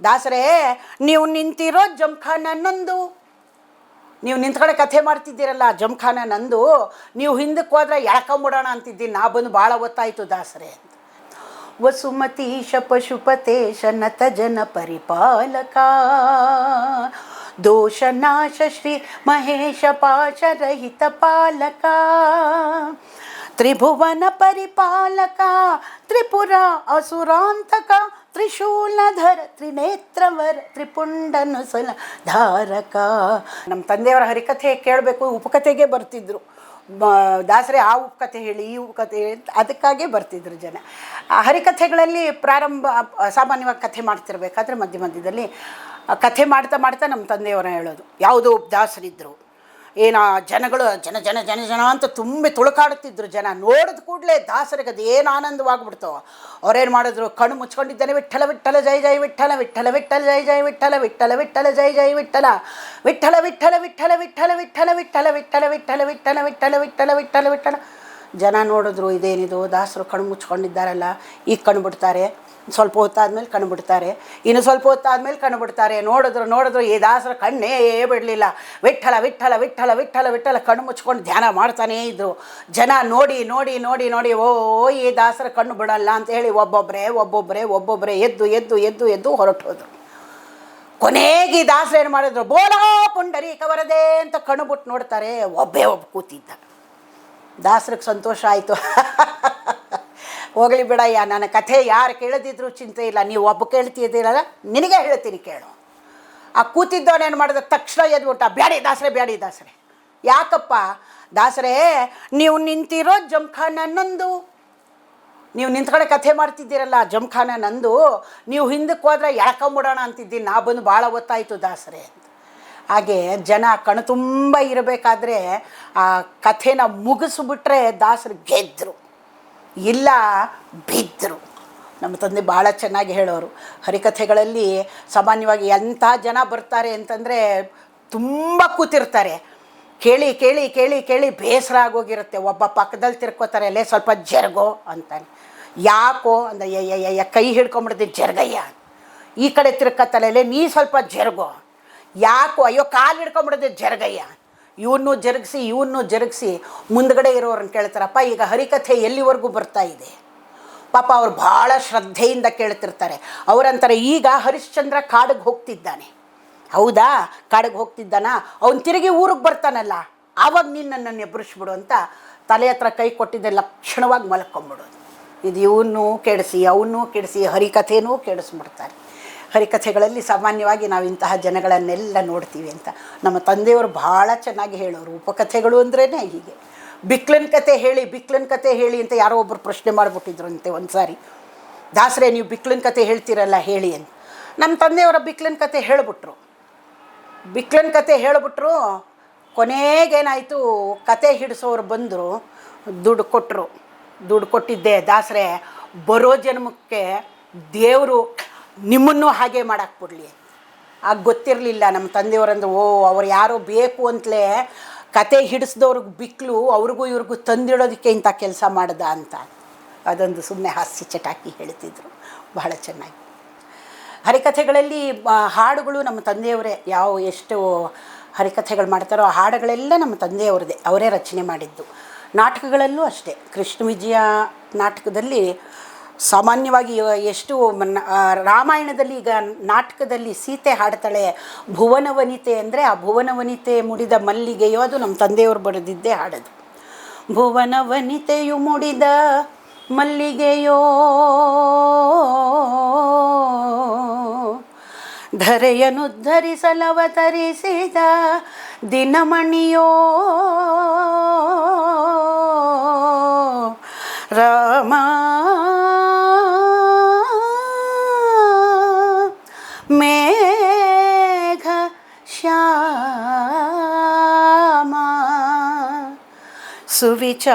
ದಾಸರೇ, ನೀವು ನಿಂತಿರೋ ಜಮ್ಖಾನ ನಂದು. ನೀವು ನಿಂತ್ಕಡೆ ಕಥೆ ಮಾಡ್ತಿದ್ದೀರಲ್ಲ, ಜಮ್ಖಾನ ನಂದು. ನೀವು ಹಿಂದಕ್ಕೆ ಹೋದ್ರೆ ಎಳ್ಕೊಂಬಿಡೋಣ ಅಂತಿದ್ದೀನಿ ನಾ ಬಂದು ಭಾಳ ಹೊತ್ತಾಯಿತು ದಾಸರೇ ಅಂತ. ವಸುಮತೀಶ ಪಶುಪತೇಶ ನತ ಜನ ಪರಿಪಾಲಕ. ದೋಷನಾಶ ಶ್ರೀ ಮಹೇಶ ಪಾಶರಹಿತ ಪಾಲಕ. ತ್ರಿಭುವನ ಪರಿಪಾಲಕ, ತ್ರಿಪುರ ಅಸುರಾಂತಕ, ತ್ರಿಶೂಲಧರ, ತ್ರಿನೇತ್ರವರ ತ್ರಿಪುಂಡನು ಸಲ ಧಾರಕ. ನಮ್ಮ ತಂದೆಯವರ ಹರಿಕಥೆ ಕೇಳಬೇಕು ಉಪಕಥೆಗೆ ಬರ್ತಿದ್ರು. ದಾಸರೆ, ಆ ಉಪಕಥೆ ಹೇಳಿ, ಈ ಉಪಕಥೆ ಹೇಳಿ ಅದಕ್ಕಾಗೇ ಬರ್ತಿದ್ರು ಜನ. ಆ ಹರಿಕಥೆಗಳಲ್ಲಿ ಪ್ರಾರಂಭ, ಸಾಮಾನ್ಯವಾಗಿ ಕಥೆ ಮಾಡ್ತಿರ್ಬೇಕಾದ್ರೆ ಮಧ್ಯ ಮಧ್ಯದಲ್ಲಿ ಕಥೆ ಮಾಡ್ತಾ ಮಾಡ್ತಾ ನಮ್ಮ ತಂದೆಯವರ ಹೇಳೋದು. ಯಾವುದೋ ದಾಸರಿದ್ದರು ಏನು ಜನಗಳು ಜನ ಜನ ಜನ ಜನ ಅಂತ ತುಂಬಿ ತುಳುಕಾಡುತ್ತಿದ್ದರು ಜನ ನೋಡಿದ ಕೂಡಲೇ ದಾಸರಿಗೆ ಅದು ಏನು ಆನಂದವಾಗ್ಬಿಡ್ತು ಅವ್ರೇನು ಮಾಡಿದ್ರು ಕಣ್ಣು ಮುಚ್ಕೊಂಡಿದ್ದಾನೆ ವಿಠಲ ವಿಠಲ ಜೈ ಜೈ ವಿಠಲ ವಿಠಲ ವಿಠಲ ಜೈ ಜೈ ವಿಠಲ ವಿಠಲ ವಿಠಲ ಜೈ ಜೈ ವಿಠಲ ವಿಠಲ ವಿಠಲ ವಿಠಲ ವಿಠಲ ವಿಠಲ ವಿಠಲ ವಿಠಲ ವಿಠಲ ವಿಠಲ ವಿಠಲ ವಿಠಲ ವಿಠಲ ವಿಠಲ ಜನ ನೋಡಿದ್ರು ಇದೇನಿದು ದಾಸರು ಕಣ್ಣು ಮುಚ್ಕೊಂಡಿದ್ದಾರಲ್ಲ ಈಗ ಕಣ್ಣು ಬಿಡ್ತಾರೆ ಸ್ವಲ್ಪ ಹೊತ್ತಾದ್ಮೇಲೆ ಕಣ್ಣು ಇನ್ನು ಸ್ವಲ್ಪ ಹೊತ್ತಾದ್ಮೇಲೆ ಕಣ್ಣು ನೋಡಿದ್ರು ನೋಡಿದ್ರು ಈ ದಾಸರ ಕಣ್ಣೇ ಬಿಡಲಿಲ್ಲ. ವಿಠಲ ವಿಠಲ ವಿಠಲ ವಿಠಲ ವಿಠಲ ಕಣ್ಣು ಮುಚ್ಕೊಂಡು ಧ್ಯಾನ ಮಾಡ್ತಾನೇ ಇದ್ರು. ಜನ ನೋಡಿ ನೋಡಿ ನೋಡಿ ನೋಡಿ, ಓ, ಈ ದಾಸರ ಕಣ್ಣು ಬಿಡಲ್ಲ ಅಂತ ಹೇಳಿ ಒಬ್ಬೊಬ್ಬರೇ ಒಬ್ಬೊಬ್ಬರೇ ಒಬ್ಬೊಬ್ಬರೇ ಎದ್ದು ಎದ್ದು ಎದ್ದು ಎದ್ದು ಹೊರಟು ಹೋದರು ಕೊನೆಗೆ ಈ ದಾಸರ ಏನು ಮಾಡಿದ್ರು? ಬೋಲಾ ಪುಂಡರಿ ಕವರದೆ ಅಂತ ಕಣ್ಣು ಬಿಟ್ಟು ನೋಡ್ತಾರೆ. ಒಬ್ಬೇ ಒಬ್ಬ ಕೂತಿದ್ದ. ದಾಸರಿಗೆ ಸಂತೋಷ ಆಯಿತು. ಹೋಗಲಿ ಬಿಡಯ್ಯ, ನನ್ನ ಕಥೆ ಯಾರು ಕೇಳದಿದ್ರು ಚಿಂತೆ ಇಲ್ಲ. ನೀವು ಒಬ್ಬ ಕೇಳ್ತಿದ್ದೀರಲ್ಲ, ನಿನಗೆ ಹೇಳ್ತೀನಿ ಕೇಳು. ಆ ಕೂತಿದ್ದವನೇನು ಮಾಡಿದ ತಕ್ಷಣ ಎದ್ಬಿಟ್ಟ ಬ್ಯಾಡಿ ದಾಸರೆ ಬ್ಯಾಡಿ ದಾಸರೆ. ಯಾಕಪ್ಪ? ದಾಸರೇ, ನೀವು ನಿಂತಿರೋ ಜಮ್ಖಾನ ನಂದು. ನೀವು ನಿಂತ್ಕಡೆ ಕಥೆ ಮಾಡ್ತಿದ್ದೀರಲ್ಲ, ಜಮ್ಖಾನ ನಂದು. ನೀವು ಹಿಂದಕ್ಕೆ ಹೋದ್ರೆ ಎಳ್ಕೊಂಬಿಡೋಣ ಅಂತಿದ್ದೀನಿ ನಾ ಬಂದು ಭಾಳ ಹೊತ್ತಾಯಿತು ದಾಸರೇ ಅಂತ. ಹಾಗೆ ಜನ ಕಣು ತುಂಬ ಇರಬೇಕಾದ್ರೆ ಆ ಕಥೆನ ಮುಗಿಸ್ಬಿಟ್ರೆ ದಾಸರು ಗೆದ್ದರು ಇಲ್ಲ ಬಿದ್ದರು ನಮ್ಮ ತಂದೆ ಭಾಳ ಚೆನ್ನಾಗಿ ಹೇಳೋರು. ಹರಿಕಥೆಗಳಲ್ಲಿ ಸಾಮಾನ್ಯವಾಗಿ ಎಂಥ ಜನ ಬರ್ತಾರೆ ಅಂತಂದರೆ ತುಂಬ ಕೂತಿರ್ತಾರೆ. ಕೇಳಿ ಕೇಳಿ ಕೇಳಿ ಕೇಳಿ ಬೇಸರ ಆಗೋಗಿರುತ್ತೆ. ಒಬ್ಬ ಪಕ್ಕದಲ್ಲಿ ತಿರ್ಕೋತಾರೆ ಅಲ್ಲೇ ಸ್ವಲ್ಪ ಜರ್ಗೋ ಅಂತಾನೆ. ಯಾಕೋ ಅಂದರೆ, ಯ ಕೈ ಹಿಡ್ಕೊಂಬಿಡ್ತೀನಿ ಜರ್ಗಯ್ಯ ಈ ಕಡೆ ತಿರ್ಕತ್ತಲೇ ನೀ ಸ್ವಲ್ಪ ಜರ್ಗೋ ಯಾಕೋ, ಅಯ್ಯೋ, ಕಾಲು ಹಿಡ್ಕೊಂಬಿಡದೆ ಜರ್ಗಯ್ಯ ಇವನ್ನೂ ಜರುಗಿಸಿ ಇವನ್ನೂ ಜರುಗಿಸಿ ಮುಂದ್ಗಡೆ ಇರೋರನ್ನ ಕೇಳ್ತಾರಪ್ಪ, ಈಗ ಹರಿಕಥೆ ಎಲ್ಲಿವರೆಗೂ ಬರ್ತಾ ಇದೆ? ಪಾಪ ಅವ್ರು ಭಾಳ ಶ್ರದ್ಧೆಯಿಂದ ಕೇಳ್ತಿರ್ತಾರೆ. ಅವರಂತಾರೆ, ಈಗ ಹರಿಶ್ಚಂದ್ರ ಕಾಡಿಗೆ ಹೋಗ್ತಿದ್ದಾನೆ. ಹೌದಾ? ಕಾಡಿಗೆ ಹೋಗ್ತಿದ್ದಾನ? ಅವನು ತಿರುಗಿ ಊರಿಗೆ ಬರ್ತಾನಲ್ಲ. ಆವಾಗ ನಿನ್ನನ್ನು ಎಬ್ಬರಿಸ್ಬಿಡು ಅಂತ ತಲೆ ಹತ್ರ ಕೈ ಕೊಟ್ಟಿದ್ದೆ, ಲಕ್ಷಣವಾಗಿ ಮಲ್ಕೊಂಬಿಡೋದು ಇದು ಇವನ್ನೂ ಕೆಡಿಸಿ ಅವನ್ನೂ ಕೆಡಿಸಿ ಹರಿಕಥೆನೂ ಕೆಡಿಸ್ಬಿಡ್ತಾರೆ ಹರಿಕಥೆಗಳಲ್ಲಿ ಸಾಮಾನ್ಯವಾಗಿ ನಾವು ಇಂತಹ ಜನಗಳನ್ನೆಲ್ಲ ನೋಡ್ತೀವಿ ಅಂತ. ನಮ್ಮ ತಂದೆಯವರು ಭಾಳ ಚೆನ್ನಾಗಿ ಹೇಳೋರು. ಉಪಕಥೆಗಳು ಅಂದ್ರೇ ಹೀಗೆ. ಬಿಕ್ಲನ್ ಕತೆ ಹೇಳಿ, ಬಿಕ್ಲನ್ ಕತೆ ಹೇಳಿ ಅಂತ ಯಾರೋ ಒಬ್ಬರು ಪ್ರಶ್ನೆ ಮಾಡಿಬಿಟ್ಟಿದ್ರಂತೆ ಒಂದು ಸಾರಿ ದಾಸರೇ, ನೀವು ಬಿಕ್ಲನ್ ಕತೆ ಹೇಳ್ತೀರಲ್ಲ, ಹೇಳಿ ಅಂತ. ನಮ್ಮ ತಂದೆಯವರ ಬಿಕ್ಲನ್ ಕತೆ ಹೇಳಿಬಿಟ್ರು. ಬಿಕ್ಲನ್ ಕತೆ ಹೇಳಿಬಿಟ್ರು ಕೊನೆಗೇನಾಯಿತು ಕತೆ ಹಿಡಿಸೋರು ಬಂದರು, ದುಡ್ಡು ಕೊಟ್ಟರು ದುಡ್ಡು ಕೊಟ್ಟಿದ್ದೆ ದಾಸರೆ, ಬರೋ ಜನ್ಮಕ್ಕೆ ದೇವರು ನಿಮ್ಮನ್ನೂ ಹಾಗೆ ಮಾಡಕ್ಕೆ ಬಿಡಲಿ. ಆಗ ಗೊತ್ತಿರಲಿಲ್ಲ ನಮ್ಮ ತಂದೆಯವರಂದ್ರೆ, ಓ, ಅವ್ರು ಯಾರೋ ಬೇಕು ಅಂತಲೇ ಕತೆ ಹಿಡಿಸ್ದವ್ರಿಗೆ ಬಿಕ್ಕಲು ಅವ್ರಿಗೂ ಇವ್ರಿಗೂ ತಂದಿಡೋದಕ್ಕೆ ಇಂಥ ಕೆಲಸ ಮಾಡ್ದ ಅಂತ. ಅದೊಂದು ಸುಮ್ಮನೆ ಹಾಸ್ಯ ಚಟಾಕಿ ಹೇಳ್ತಿದ್ರು. ಬಹಳ ಚೆನ್ನಾಗಿ. ಹರಿಕಥೆಗಳಲ್ಲಿ ಹಾಡುಗಳು ನಮ್ಮ ತಂದೆಯವರೇ ಯಾವ ಎಷ್ಟು ಹರಿಕಥೆಗಳು ಮಾಡ್ತಾರೋ ಆ ಹಾಡುಗಳೆಲ್ಲ ನಮ್ಮ ತಂದೆಯವರದೇ. ಅವರೇ ರಚನೆ ಮಾಡಿದ್ದು. ನಾಟಕಗಳಲ್ಲೂ ಅಷ್ಟೇ. ಕೃಷ್ಣ ವಿಜಯ ನಾಟಕದಲ್ಲಿ ಸಾಮಾನ್ಯವಾಗಿ ಎಷ್ಟು ರಾಮಾಯಣದಲ್ಲಿ ಈಗ ನಾಟಕದಲ್ಲಿ ಸೀತೆ ಹಾಡ್ತಾಳೆ, ಭುವನ ವನಿತೆ ಅಂದರೆ ಆ ಭುವನ ವನಿತೆ ಮುಡಿದ ಮಲ್ಲಿಗೆಯೋ ಅದು ನಮ್ಮ ತಂದೆಯವರು ಬರೆದಿದ್ದೇ ಹಾಡೋದು. ಭುವನ ವನಿತೆಯು ಮುಡಿದ ಮಲ್ಲಿಗೆಯೋ ಧರೆಯನುದ್ಧರಿಸಲವತರಿಸಿದ ದಿನಮಣಿಯೋ, ರಾಮ ಸುವಿಚಾರಶೀಲ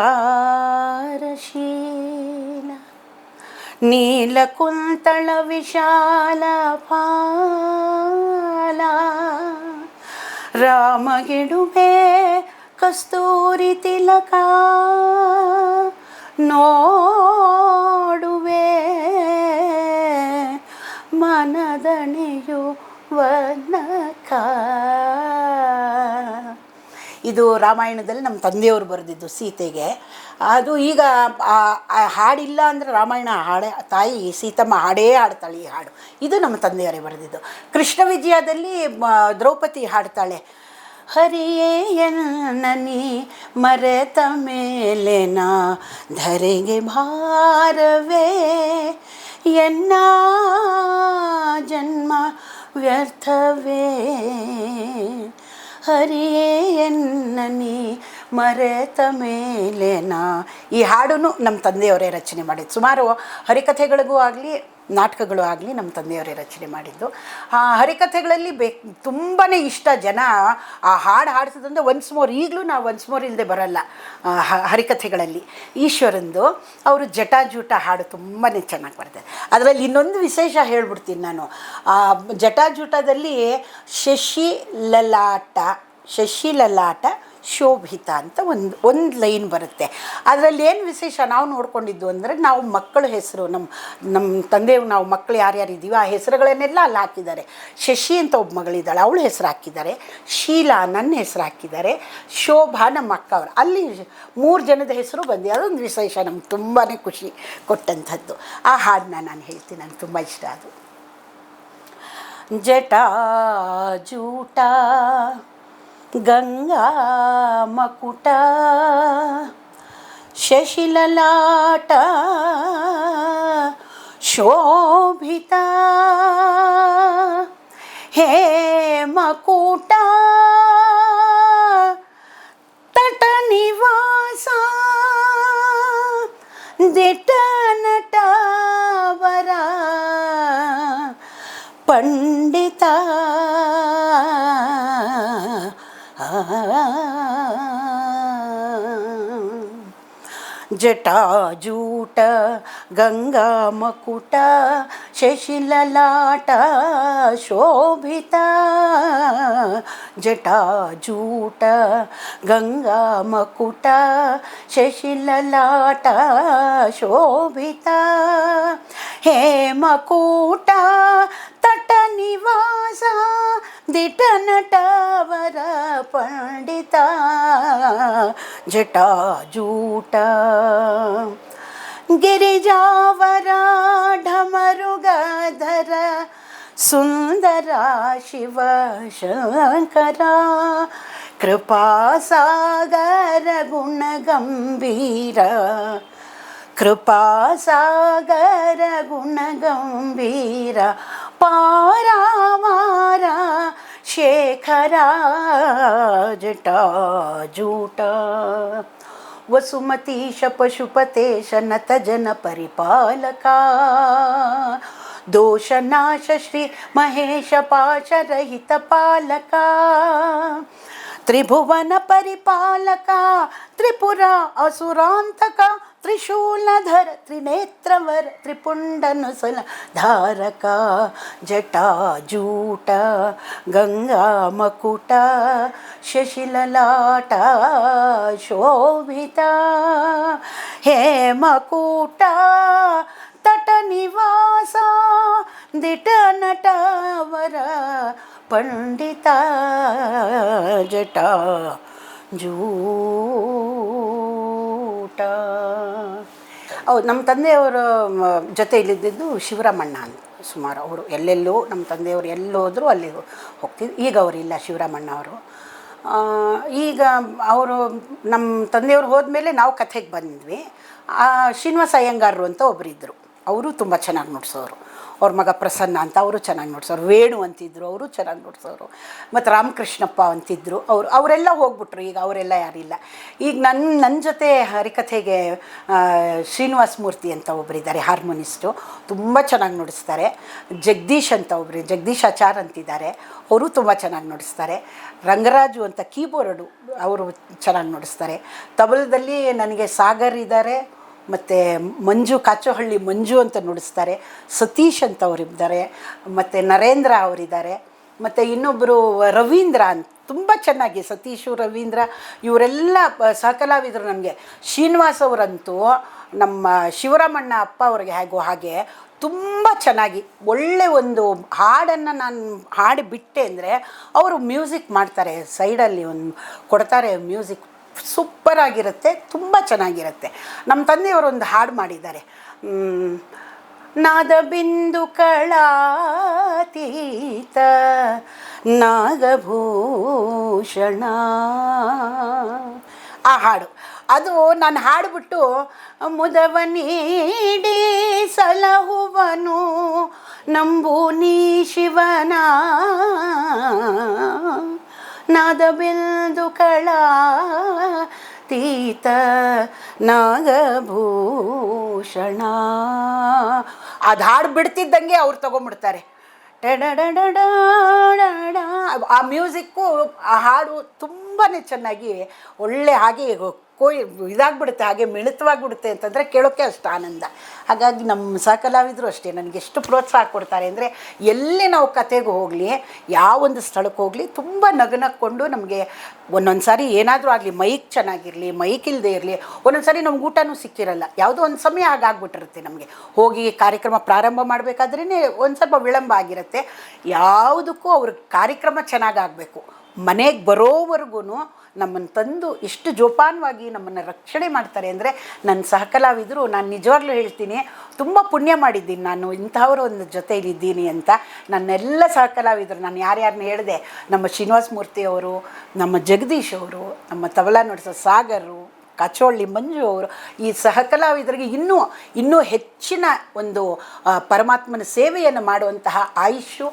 ನೀಲಕುಂತಳ ವಿಶಾಲ ಪಾಲ ರಾಮಗಿಡುಬೆ ಕಸ್ತೂರಿ ತಿಲಕ ನೋಡುವೆ ಮನದಣಿಯು ವನಕ ಇದು ರಾಮಾಯಣದಲ್ಲಿ ನಮ್ಮ ತಂದೆಯವರು ಬರೆದಿದ್ದು ಸೀತೆಗೆ. ಅದು ಈಗ ಹಾಡಿಲ್ಲ ಅಂದರೆ ರಾಮಾಯಣ ಹಾಡೇ, ತಾಯಿ ಸೀತಮ್ಮ ಹಾಡೇ ಹಾಡ್ತಾಳೆ ಈ ಹಾಡು. ಇದು ನಮ್ಮ ತಂದೆಯವರೇ ಬರೆದಿದ್ದು. ಕೃಷ್ಣ ವಿಜಯದಲ್ಲಿ ದ್ರೌಪದಿ ಹಾಡ್ತಾಳೆ, ಹರಿಯೇ ಎನ್ನನಿ ಮರೆತ ಮೇಲೆ ನಾ ಧರೆಗೆ ಭಾರವೇ, ಎನ್ನ ಜನ್ಮ ವ್ಯರ್ಥವೇ ಹರಿಯೇ ಎನ್ನನಿ ಮರೆತ ಮೇಲೆನಾ? ಈ ಹಾಡೂ ನಮ್ಮ ತಂದೆಯವರೇ ರಚನೆ ಮಾಡಿದ್ದು ಸುಮಾರು ಹರಿಕಥೆಗಳಿಗೂ ಆಗಲಿ ನಾಟಕಗಳು ಆಗಲಿ ನಮ್ಮ ತಂದೆಯವರೇ ರಚನೆ ಮಾಡಿದ್ದು. ಆ ಹರಿಕಥೆಗಳಲ್ಲಿ ಬೇ ತುಂಬಾ ಇಷ್ಟ ಜನ ಆ ಹಾಡು ಹಾಡಿಸೋದಂದ್ರೆ ಒನ್ಸ್ ಮೋರ್ ಈಗಲೂ ನಾವು ಒನ್ಸ್ ಮೋರ್ ಇಲ್ಲದೆ ಬರಲ್ಲ ಹರಿಕಥೆಗಳಲ್ಲಿ. ಈಶ್ವರಂದು ಅವರು ಜಟಾಜೂಟ ಹಾಡು ತುಂಬಾ ಚೆನ್ನಾಗಿ ಬರ್ತದೆ. ಅದರಲ್ಲಿ ಇನ್ನೊಂದು ವಿಶೇಷ ಹೇಳ್ಬಿಡ್ತೀನಿ ನಾನು. ಆ ಜಟಾಜೂಟದಲ್ಲಿ ಶಶಿ ಲಲಾಟ ಶಶಿ ಲಲಾಟ ಶೋಭಿತ ಅಂತ ಒಂದು ಒಂದು ಲೈನ್ ಬರುತ್ತೆ. ಅದರಲ್ಲಿ ಏನು ವಿಶೇಷ ನಾವು ನೋಡ್ಕೊಂಡಿದ್ದು ಅಂದರೆ ನಾವು ಮಕ್ಕಳ ಹೆಸರು ನಮ್ಮ ನಮ್ಮ ತಂದೆ ನಾವು ಮಕ್ಕಳು ಯಾರ್ಯಾರು ಇದ್ದೀವಿ ಆ ಹೆಸರುಗಳನ್ನೆಲ್ಲ ಅಲ್ಲಿ ಹಾಕಿದ್ದಾರೆ. ಶಶಿ ಅಂತ ಒಬ್ಬ ಮಗಳಿದ್ದಾಳೆ, ಅವಳ ಹೆಸರು ಹಾಕಿದ್ದಾರೆ. ಶೀಲಾ ನನ್ನ ಹೆಸರು ಹಾಕಿದ್ದಾರೆ. ಶೋಭಾ ನಮ್ಮ ಅಕ್ಕ ಅವರು. ಅಲ್ಲಿ ಮೂರು ಜನದ ಹೆಸರು ಬಂದಿದೆ. ಅದೊಂದು ವಿಶೇಷ ನಮ್ಗೆ ತುಂಬಾ ಖುಷಿ ಕೊಟ್ಟಂಥದ್ದು. ಆ ಹಾಡನ್ನ ನಾನು ಹೇಳ್ತೀನಿ ನನಗೆ ತುಂಬ ಇಷ್ಟ ಅದು. ಜಟಾ, ಜೂಟ गङ्गामकुट शशिललाट शोभिता। हे मकुटा तटनिवासा दिटनटावरा पण्ड జటాజూట గంగామకుట శశిలలాట శోభిత. జటాజూట గంగామకుట శశిలలాట శోభిత. హే మకుట తట నివాస दिटनटावर पण्डिता जटाजूट गिरिजावरा ढमरुगाधर सुन्दरा शिव शङ्करा कृपासागर सागर कृपासागर गम्भीरा कृपा पारा मरा ಶಂಕರ ಕೃಪಾಸಾಗರ ಗುಣಗಂಭೀರ ಕೃಪಾಸಾಗರ ಗುಣಗಂಭೀರ ಪಾರಾವಾರ ಶೇಖರ ಜಟಾಜೂಟ ವಸುಮತೀಶ ಪಶುಪತೇಶ ನತ ಜನ ಪರಿಪಾಲಕ ದೋಷನಾಶ ಶ್ರೀ ಮಹೇಶ ಪಾಶರಹಿತ ಪಾಲಕ ತ್ರಿಭುವನ ಪರಿಪಾಲಕ ತ್ರಿಪುರ ಅಸುರಾಂತಕ ತ್ರಿಶೂಲಧರ ತ್ರಿನೇತ್ರವರ ತ್ರಿಪುಂಡನುಸಲ ಧಾರಕ ಜಟಾಜೂಟ ಗಂಗಾ ಜೂಟ ಹೌದು, ನಮ್ಮ ತಂದೆಯವರ ಜೊತೆ ಇಲ್ಲಿದ್ದು ಶಿವರಾಮಣ್ಣ ಅಂತ. ಸುಮಾರು ಅವರು ಎಲ್ಲೆಲ್ಲೋ, ನಮ್ಮ ತಂದೆಯವರು ಎಲ್ಲೋದ್ರು ಅಲ್ಲಿ ಹೋಗ್ತಿದ್ರು. ಈಗ ಅವರಿಲ್ಲ ಶಿವರಾಮಣ್ಣ ಅವರು. ಈಗ ಅವರು, ನಮ್ಮ ತಂದೆಯವರು ಹೋದ್ಮೇಲೆ ನಾವು ಕಥೆಗೆ ಬಂದ್ವಿ. ಶ್ರೀನಿವಾಸ ಅಯ್ಯಂಗಾರರು ಅಂತ ಒಬ್ಬರಿದ್ದರು ಅವರು ತುಂಬ ಚೆನ್ನಾಗಿ ನುಡ್ಸೋರು. ಅವ್ರ ಮಗ ಪ್ರಸನ್ನ ಅಂತ ಅವರು ಚೆನ್ನಾಗಿ ನೋಡ್ಸೋರು. ವೇಣು ಅಂತಿದ್ರು, ಅವರು ಚೆನ್ನಾಗಿ ನೋಡ್ಸೋರು. ಮತ್ತು ರಾಮಕೃಷ್ಣಪ್ಪ ಅಂತಿದ್ರು, ಅವರು, ಅವರೆಲ್ಲ ಹೋಗ್ಬಿಟ್ರು. ಈಗ ಅವರೆಲ್ಲ ಯಾರಿಲ್ಲ. ಈಗ ನನ್ನ ನನ್ನ ಜೊತೆ ಹರಿಕಥೆಗೆ ಶ್ರೀನಿವಾಸ ಮೂರ್ತಿ ಅಂತ ಒಬ್ಬರಿದ್ದಾರೆ ಹಾರ್ಮೋನಿಸ್ಟು. ತುಂಬ ಚೆನ್ನಾಗಿ ನುಡಿಸ್ತಾರೆ. ಜಗದೀಶ್ ಅಂತ ಒಬ್ಬರು ಜಗದೀಶ್ ಆಚಾರ್ ಅಂತಿದ್ದಾರೆ. ಅವರು ತುಂಬ ಚೆನ್ನಾಗಿ ನುಡಿಸ್ತಾರೆ. ರಂಗರಾಜು ಅಂತ ಕೀಬೋರ್ಡು ಅವರು ಚೆನ್ನಾಗಿ ನೋಡಿಸ್ತಾರೆ. ತಬಲದಲ್ಲಿ ನನಗೆ ಸಾಗರ್ ಇದ್ದಾರೆ. ಮತ್ತು ಮಂಜು, ಕಾಚೋಹಳ್ಳಿ ಮಂಜು ಅಂತ ನುಡಿಸ್ತಾರೆ. ಸತೀಶ್ ಅಂತ ಅವರಿದ್ದಾರೆ ಮತ್ತು ನರೇಂದ್ರ ಅವರಿದ್ದಾರೆ ಮತ್ತು ಇನ್ನೊಬ್ಬರು ರವೀಂದ್ರ ಅಂತ ತುಂಬ ಚೆನ್ನಾಗಿ ಸತೀಶು, ರವೀಂದ್ರ ಇವರೆಲ್ಲ ಸಹಕಲಾವಿದರು ನನಗೆ ಶ್ರೀನಿವಾಸ್ ಅವರಂತೂ ನಮ್ಮ ಶಿವರಾಮಣ್ಣ ಅಪ್ಪ ಅವ್ರಿಗೆ ಹೇಗೋ ಹಾಗೆ ತುಂಬ ಚೆನ್ನಾಗಿ ಒಳ್ಳೆ ಒಂದು ಹಾಡನ್ನು ನಾನು ಹಾಡಿ ಬಿಟ್ಟೆ ಅಂದರೆ ಅವರು ಮ್ಯೂಸಿಕ್ ಮಾಡ್ತಾರೆ. ಸೈಡಲ್ಲಿ ಒಂದು ಕೊಡ್ತಾರೆ ಮ್ಯೂಸಿಕ್ ಸೂಪರ್ ಆಗಿರುತ್ತೆ ತುಂಬ ಚೆನ್ನಾಗಿರುತ್ತೆ. ನಮ್ಮ ತಂದೆಯವರು ಒಂದು ಹಾಡು ಮಾಡಿದ್ದಾರೆ. ನಾದ ಬಿಂದು ಕಳಾತೀತ, ನಾಗಭೂಷಣ. ಆ ಹಾಡು. ಅದು ನಾನು ಹಾಡಿಬಿಟ್ಟು, ಮುದವ ನೀಡಿ ಸಲಹುವನು, ನಂಬು ನೀ ಶಿವನ. ನಾದಬಿಂದು ಕಳಾತೀತ ನಾಗಭೂಷಣ. ಅದು ಹಾಡು ಬಿಡ್ತಿದ್ದಂಗೆ ಅವ್ರು ತಗೊಂಬಿಡ್ತಾರೆ. ಆ ಮ್ಯೂಸಿಕ್ಕು ಆ ಹಾಡು ತುಂಬಾ ಚೆನ್ನಾಗಿ ಒಳ್ಳೆ ಹಾಗೆ ಕೋಯ್ ಇದಾಗ್ಬಿಡುತ್ತೆ, ಹಾಗೆ ಮಿಳಿತವಾಗಿಬಿಡುತ್ತೆ ಅಂತಂದರೆ ಕೇಳೋಕ್ಕೆ ಅಷ್ಟು ಆನಂದ. ಹಾಗಾಗಿ ನಮ್ಮ ಸಹಕಲಾವಿದರು ಅಷ್ಟೇ, ನನಗೆ ಎಷ್ಟು ಪ್ರೋತ್ಸಾಹ ಕೊಡ್ತಾರೆ ಅಂದರೆ ಎಲ್ಲಿ ನಾವು ಕತೆಗೆ ಹೋಗಲಿ, ಯಾವೊಂದು ಸ್ಥಳಕ್ಕೆ ಹೋಗಲಿ, ತುಂಬ ನಗನಕ್ಕೊಂಡು ನಮಗೆ ಒಂದೊಂದು ಸಾರಿ ಏನಾದರೂ ಆಗಲಿ, ಮೈಕ್ ಚೆನ್ನಾಗಿರಲಿ, ಮೈಕ್ ಇಲ್ಲದೆ ಇರಲಿ, ಒಂದೊಂದು ಸಾರಿ ನಮ್ಗೆ ಊಟನೂ ಸಿಕ್ಕಿರಲ್ಲ, ಯಾವುದೋ ಒಂದು ಸಮಯ ಆಗಾಗ್ಬಿಟ್ಟಿರುತ್ತೆ ನಮಗೆ. ಹೋಗಿ ಕಾರ್ಯಕ್ರಮ ಪ್ರಾರಂಭ ಮಾಡಬೇಕಾದ್ರೇ ಒಂದು ಸ್ವಲ್ಪ ವಿಳಂಬ ಆಗಿರುತ್ತೆ, ಯಾವುದಕ್ಕೂ ಅವ್ರ ಕಾರ್ಯಕ್ರಮ ಚೆನ್ನಾಗಾಗಬೇಕು. ಮನೆಗೆ ಬರೋವರೆಗೂ ನಮ್ಮನ್ನು ತಂದು ಎಷ್ಟು ಜೋಪಾನವಾಗಿ ನಮ್ಮನ್ನು ರಕ್ಷಣೆ ಮಾಡ್ತಾರೆ ಅಂದರೆ ನನ್ನ ಸಹಕಲಾವಿದರು, ನಾನು ನಿಜವಾಗ್ಲೂ ಹೇಳ್ತೀನಿ, ತುಂಬ ಪುಣ್ಯ ಮಾಡಿದ್ದೀನಿ. ನಾನು ಇಂಥವ್ರ ಒಂದು ಜೊತೆಯಲ್ಲಿದ್ದೀನಿ ಅಂತ ನನ್ನೆಲ್ಲ ಸಹಕಲಾವಿದರು. ನಾನು ಯಾರ್ಯಾರನ್ನ ಹೇಳಿದೆ, ನಮ್ಮ ಶ್ರೀನಿವಾಸ ಮೂರ್ತಿಯವರು ನಮ್ಮ ಜಗದೀಶ್ ಅವರು, ನಮ್ಮ ತಬಲಾ ನುಡಿಸೋ ಸಾಗರು ಕಚೋಳ್ಳಿ ಮಂಜು ಅವರು, ಈ ಸಹಕಲಾವಿದರಿಗೆ ಇನ್ನೂ ಇನ್ನೂ ಹೆಚ್ಚಿನ ಒಂದು ಪರಮಾತ್ಮನ ಸೇವೆಯನ್ನು ಮಾಡುವಂತಹ ಆಯುಷು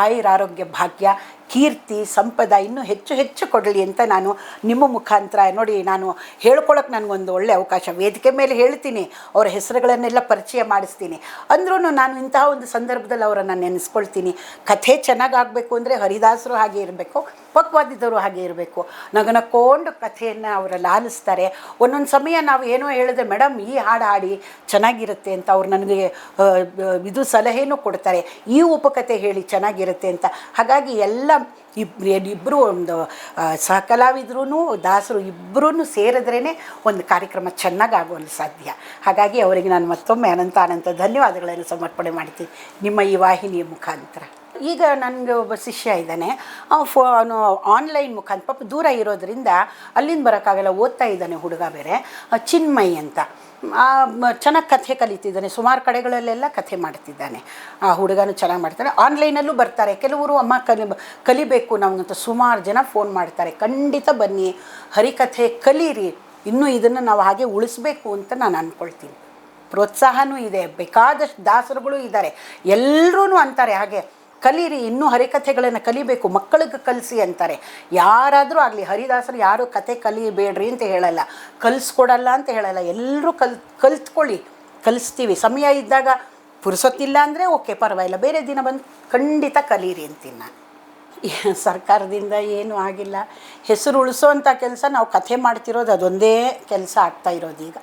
ಆಯುರಾರೋಗ್ಯ ಭಾಗ್ಯ, ಕೀರ್ತಿ, ಸಂಪದ ಇನ್ನೂ ಹೆಚ್ಚು ಹೆಚ್ಚು ಕೊಡಲಿ ಅಂತ ನಾನು ನಿಮ್ಮ ಮುಖಾಂತರ ನೋಡಿ ನಾನು ಹೇಳ್ಕೊಳಕ್ಕೆ ನನಗೊಂದು ಒಳ್ಳೆಯ ಅವಕಾಶ. ವೇದಿಕೆ ಮೇಲೆ ಹೇಳ್ತೀನಿ, ಅವರ ಹೆಸರುಗಳನ್ನೆಲ್ಲ ಪರಿಚಯ ಮಾಡಿಸ್ತೀನಿ. ಅಂದ್ರೂ ನಾನು ಇಂತಹ ಒಂದು ಸಂದರ್ಭದಲ್ಲಿ ಅವರನ್ನು ನೆನೆಸ್ಕೊಳ್ತೀನಿ. ಕಥೆ ಚೆನ್ನಾಗಾಗಬೇಕು ಅಂದರೆ ಹರಿದಾಸರು ಹಾಗೆ ಇರಬೇಕು ಪಕ್ವಾದಿದ್ದವರು ಹಾಗೆ ಇರಬೇಕು. ನಗನಕ್ಕೊಂಡು ಕಥೆಯನ್ನು ಅವರ ಲಾಲಿಸ್ತಾರೆ. ಒಂದೊಂದು ಸಮಯ ನಾವು ಏನೋ ಹೇಳಿದ್ರೆ, ಮೇಡಮ್, ಈ ಹಾಡು ಹಾಡಿ ಚೆನ್ನಾಗಿರುತ್ತೆ ಅಂತ ಅವ್ರು ನನಗೆ ಇದು ಸಲಹೆಯೂ ಕೊಡ್ತಾರೆ. ಈ ಉಪಕಥೆ ಹೇಳಿ ಚೆನ್ನಾಗಿರುತ್ತೆ ಅಂತ. ಹಾಗಾಗಿ ಎಲ್ಲ ಇಬ್ ಇಬ್ಬರು ಒಂದು ಸಹಕಲಾವಿದ್ರೂ ದಾಸರು ಇಬ್ಬರೂ ಸೇರಿದ್ರೇ ಒಂದು ಕಾರ್ಯಕ್ರಮ ಚೆನ್ನಾಗಿ ಆಗೋಲು ಸಾಧ್ಯ. ಹಾಗಾಗಿ ಅವರಿಗೆ ನಾನು ಮತ್ತೊಮ್ಮೆ ಅನಂತ ಅನಂತ ಧನ್ಯವಾದಗಳನ್ನು ಸಮರ್ಪಣೆ ಮಾಡ್ತೀನಿ ನಿಮ್ಮ ಈ ವಾಹಿನಿಯ ಮುಖಾಂತರ. ಈಗ ನನಗೆ ಒಬ್ಬ ಶಿಷ್ಯ ಇದ್ದಾನೆ. ಫೋ, ಅವನು ಆನ್ಲೈನ್ ಮುಖಾಂತರ, ಪಾಪ ದೂರ ಇರೋದರಿಂದ ಅಲ್ಲಿಂದ ಬರೋಕ್ಕಾಗಲ್ಲ, ಓದ್ತಾ ಇದ್ದಾನೆ ಹುಡುಗ ಬೇರೆ. ಚಿನ್ಮಯ್ ಅಂತ. ಚೆನ್ನಾಗಿ ಕಥೆ ಕಲಿತಿದ್ದಾನೆ. ಸುಮಾರು ಕಡೆಗಳಲ್ಲೆಲ್ಲ ಕಥೆ ಮಾಡ್ತಿದ್ದಾನೆ. ಆ ಹುಡುಗನೂ ಚೆನ್ನಾಗಿ ಮಾಡ್ತಾನೆ. ಆನ್ಲೈನಲ್ಲೂ ಬರ್ತಾರೆ. ಕೆಲವರು, ಅಮ್ಮ, ಕಲಿ, ಕಲಿಬೇಕು ನಮಗಂತ ಸುಮಾರು ಜನ ಫೋನ್ ಮಾಡ್ತಾರೆ. ಖಂಡಿತ ಬನ್ನಿ, ಹರಿಕಥೆ ಕಲೀರಿ. ಇನ್ನೂ ಇದನ್ನು ನಾವು ಹಾಗೆ ಉಳಿಸ್ಬೇಕು ಅಂತ ನಾನು ಅಂದ್ಕೊಳ್ತೀನಿ ಪ್ರೋತ್ಸಾಹನೂ ಇದೆ. ಬೇಕಾದಷ್ಟು ದಾಸರುಗಳು ಇದ್ದಾರೆ. ಎಲ್ಲರೂ ಅಂತಾರೆ ಹಾಗೆ. ಕಲೀರಿ, ಇನ್ನೂ ಹರಿಕಥೆಗಳನ್ನು ಕಲಿಬೇಕು, ಮಕ್ಕಳಿಗೆ ಕಲಿಸಿ ಅಂತಾರೆ. ಯಾರಾದರೂ ಆಗಲಿ, ಹರಿದಾಸರು ಯಾರೂ ಕತೆ ಕಲಿಬೇಡ್ರಿ ಅಂತ ಹೇಳಲ್ಲ. ಕಲಿಸ್ಕೊಡಲ್ಲ ಅಂತ ಹೇಳಲ್ಲ. ಎಲ್ಲರೂ ಕಲ್, ಕಲ್ತ್ಕೊಳ್ಳಿ, ಕಲಿಸ್ತೀವಿ. ಸಮಯ ಇದ್ದಾಗ ಪುರುಸೊತ್ತಿಲ್ಲ ಅಂದರೆ ಓಕೆ, ಪರವಾಗಿಲ್ಲ. ಬೇರೆ ದಿನ ಬಂದು ಖಂಡಿತ ಕಲೀರಿ ಅಂತೀನಿ ನಾನು. ಸರ್ಕಾರದಿಂದ ಏನೂ ಆಗಿಲ್ಲ. ಹೆಸರು ಉಳಿಸೋವಂಥ ಕೆಲಸ ನಾವು ಕಥೆ ಮಾಡ್ತಿರೋದು ಅದೊಂದೇ ಕೆಲಸ ಆಗ್ತಾ ಇರೋದು ಈಗ.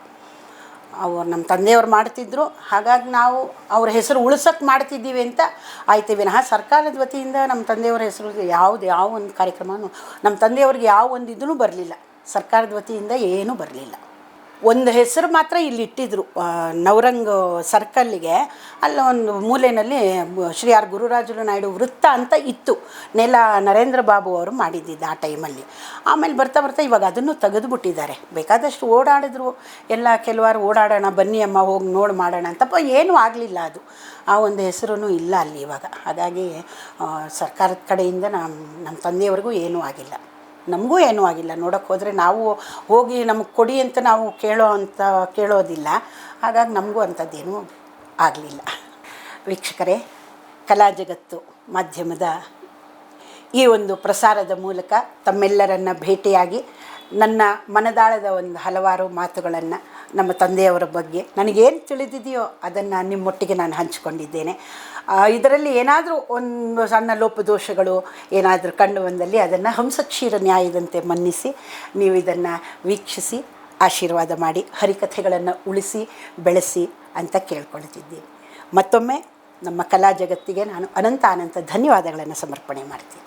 ಅವ್ರು ನಮ್ಮ ತಂದೆಯವ್ರು ಮಾಡ್ತಿದ್ರು. ಹಾಗಾಗಿ ನಾವು ಅವ್ರ ಹೆಸರು ಉಳ್ಸೋಕ್ಕೆ ಮಾಡ್ತಿದ್ದೀವಿ ಅಂತ ಆಯ್ತು. ವಿನಃ ಸರ್ಕಾರದ ವತಿಯಿಂದ ನಮ್ಮ ತಂದೆಯವರ ಹೆಸರು ಯಾವುದು ಯಾವ ಒಂದು ಕಾರ್ಯಕ್ರಮನೂ ನಮ್ಮ ತಂದೆಯವ್ರಿಗೆ ಯಾವ ಒಂದು ಇದೂ ಬರಲಿಲ್ಲ. ಸರ್ಕಾರದ ವತಿಯಿಂದ ಏನೂ ಬರಲಿಲ್ಲ. ಒಂದು ಹೆಸರು ಮಾತ್ರ ಇಲ್ಲಿ ಇಟ್ಟಿದ್ರು ನವರಂಗ್ ಸರ್ಕಲ್ಲಿಗೆ ಅಲ್ಲಿ ಒಂದು ಮೂಲೆಯಲ್ಲಿ ಶ್ರೀ ಆರ್ ಗುರುರಾಜುಲು ನಾಯ್ಡು ವೃತ್ತ ಅಂತ ಇತ್ತು. ನೆಲ ನರೇಂದ್ರ ಬಾಬು ಅವರು ಮಾಡಿದ್ದಿದ್ದು ಆ ಟೈಮಲ್ಲಿ ಆಮೇಲೆ ಬರ್ತಾ ಬರ್ತಾ ಇವಾಗ ಅದನ್ನು ತೆಗೆದುಬಿಟ್ಟಿದ್ದಾರೆ. ಬೇಕಾದಷ್ಟು ಓಡಾಡಿದ್ರು. ಎಲ್ಲ ಕೆಲವಾರು ಓಡಾಡೋಣ, ಬನ್ನಿ ಅಮ್ಮ, ಹೋಗಿ ನೋಡಿ ಮಾಡೋಣ ಅಂತಪ್ಪ ಏನೂ ಆಗಲಿಲ್ಲ ಅದು. ಆ ಒಂದು ಹೆಸರು ಇಲ್ಲ ಅಲ್ಲಿ ಇವಾಗ. ಹಾಗಾಗಿ ಸರ್ಕಾರದ ಕಡೆಯಿಂದ ನಮ್ಮ ನಮ್ಮ ತಂದೆಯವ್ರಿಗೂ ಏನೂ ಆಗಿಲ್ಲ. ನಮಗೂ ಏನೂ ಆಗಿಲ್ಲ. ನೋಡೋಕ್ಕೆ ಹೋದರೆ ನಾವು ಹೋಗಿ ನಮಗೆ ಕೊಡಿ ಅಂತ ನಾವು ಕೇಳೋ ಅಂತ ಕೇಳೋದಿಲ್ಲ. ಹಾಗಾಗಿ ನಮಗೂ ಅಂಥದ್ದೇನೂ ಆಗಲಿಲ್ಲ. ವೀಕ್ಷಕರೇ, ಕಲಾ ಜಗತ್ತು ಮಾಧ್ಯಮದ ಈ ಒಂದು ಪ್ರಸಾರದ ಮೂಲಕ ತಮ್ಮೆಲ್ಲರನ್ನು ಭೇಟಿಯಾಗಿ ನನ್ನ ಮನದಾಳದ ಒಂದು ಹಲವಾರು ಮಾತುಗಳನ್ನು ನಮ್ಮ ತಂದೆಯವರ ಬಗ್ಗೆ. ನನಗೇನು ತಿಳಿದಿದೆಯೋ ಅದನ್ನು ನಿಮ್ಮೊಟ್ಟಿಗೆ ನಾನು ಹಂಚಿಕೊಂಡಿದ್ದೇನೆ. ಇದರಲ್ಲಿ ಏನಾದರೂ ಒಂದು ಸಣ್ಣ ಲೋಪದೋಷಗಳು ಏನಾದರೂ ಕಂಡು ಬಂದಲ್ಲಿ ಅದನ್ನು ಹಂಸಕ್ಷೀರ ನ್ಯಾಯದಂತೆ ಮನ್ನಿಸಿ, ನೀವು ಇದನ್ನು ವೀಕ್ಷಿಸಿ, ಆಶೀರ್ವಾದ ಮಾಡಿ, ಹರಿಕಥೆಗಳನ್ನು ಉಳಿಸಿ, ಬೆಳೆಸಿ ಅಂತ ಕೇಳ್ಕೊಳ್ತಿದ್ದೀನಿ. ಮತ್ತೊಮ್ಮೆ ನಮ್ಮ ಕಲಾ ಜಗತ್ತಿಗೆ ನಾನು ಅನಂತ ಅನಂತ ಧನ್ಯವಾದಗಳನ್ನು ಸಮರ್ಪಣೆ ಮಾಡ್ತೀನಿ.